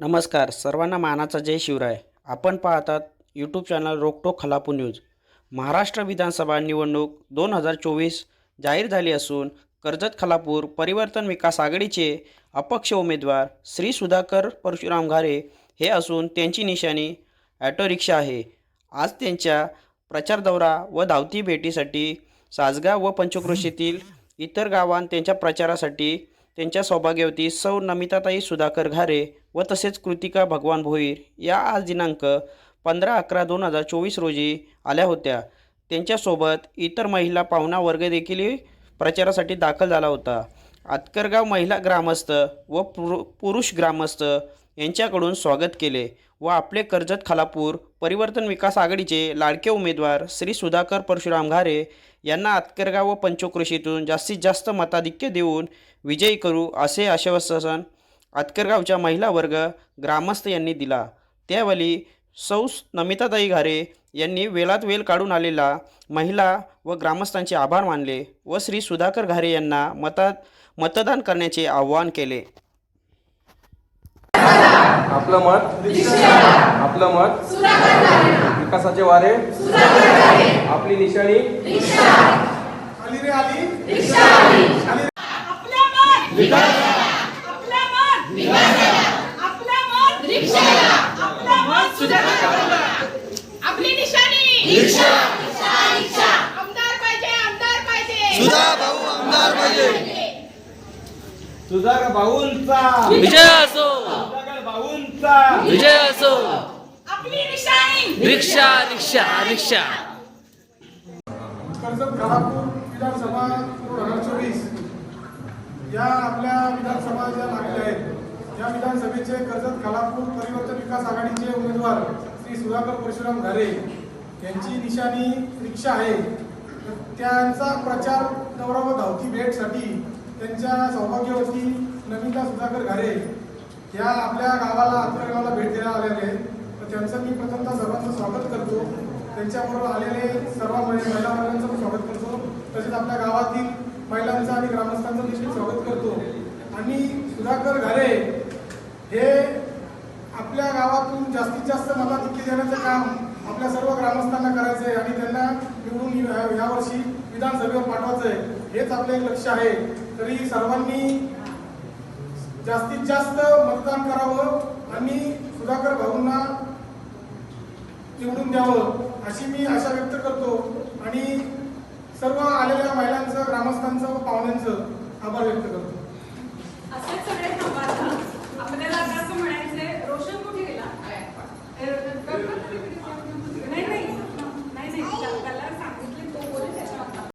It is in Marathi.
नमस्कार सर्वांना मानाचा जय शिवराय. आपण पाहतात यूट्यूब चॅनल रोकटोक खलापू न्यूज महाराष्ट्र विधानसभा निवडणूक दोन हजार चोवीस जाहीर झाली असून कर्जत खलापूर परिवर्तन विकास आघाडीचे अपक्ष उमेदवार श्री सुधाकर परशुराम घारे हे असून त्यांची निशाणी ॲटो रिक्षा आहे. आज त्यांच्या प्रचार दौरा व धावती भेटीसाठी सासगाव व पंचक्रोशीतील इतर गावांत त्यांच्या प्रचारासाठी त्यांच्या सौभाग्यवती सौ नमिताताई सुधाकर घारे व तसेच कृतिका भगवान भोईर या आज दिनांक पंधरा अकरा दोन हजार चोवीस रोजी आल्या होत्या. त्यांच्यासोबत इतर महिला पाहुणा वर्ग देखील प्रचारासाठी दाखल झाला होता. आतकरगाव महिला ग्रामस्थ व पुरु पुरुष ग्रामस्थ यांच्याकडून स्वागत केले व आपले कर्जत खालापूर परिवर्तन विकास आघाडीचे लाडके उमेदवार श्री सुधाकर परशुराम घारे यांना आतकरगाव व पंचोकृषीतून जास्तीत जास्त मताधिक्य देऊन विजयी करू असे आश्वासन आतकरगावच्या महिला वर्ग ग्रामस्थ यांनी दिला. त्यावेळी सौ नमिताताई घारे यांनी वेळात वेल काढून आलेला महिला व ग्रामस्थांचे आभार मानले व श्री सुधाकर घारे यांना मतात मतदान करण्याचे आवाहन केले. आपलं मत? आपलं मत? विकासाचे वारे? आपली निशाणी? आली रे आली. आपलं मत. आपलं मत. आपलं मत. रिक्षाला आपलं मत सुधाकर आपली निशाणी. रिक्षा आमदार पाहिजे आमदार पाहिजे. सुधा भाऊ आमदार पाहिजे. सुधाकर भाऊंचा. विजय. असो सुधाकर भाऊंचा विजय असो. आपली निशाणी रिक्षा रिक्षा रिक्षा. कर्जत खालापूर विधानसभा दोन हजार चोवीस. या आपल्या विधानसभा ज्या लागलेल्या आहेत या विधानसभेचे कर्जत खालापूर परिवर्तन विकास आघाडीचे उमेदवार श्री सुधाकर परशुराम घारे यांची निशाणी रिक्षा आहे. त्यांचा प्रचार दौरा व धावती भेटसाठी त्यांच्या सौभाग्यवती नमिता सुधाकर घारे या आपल्या गावाला आपल्या गावाला भेट द्यायला आलेले आहेत. तर त्यांचं मी प्रथमतः सर्वांचं स्वागत करतो. त्यांच्याबरोबर आलेले सर्व महिला वर्गांचं स्वागत करतो. तसेच आपल्या गावातील महिलांचं आणि ग्रामस्थांचं देखील स्वागत करतो. आणि सुधाकर घरे हे आपल्या गावातून जास्तीत जास्त मताधिक्य देण्याचं काम आपल्या सर्व ग्रामस्थांना करायचं आहे आणि त्यांना निवडून यावर्षी विधानसभेवर पाठवायचं आहे हेच आपलं एक लक्ष आहे. तरी सर्वांनी जास्तीत जास्त मतदान करावं आणि सुधाकर भाऊंना निवडून द्यावं अशी मी आशा व्यक्त करतो. आणि सर्व आलेल्या महिलांचं ग्रामस्थांचं पाहुण्यांचं आभार व्यक्त करतो. आपल्याला असं म्हणायचंय रोशन कुठे गेला?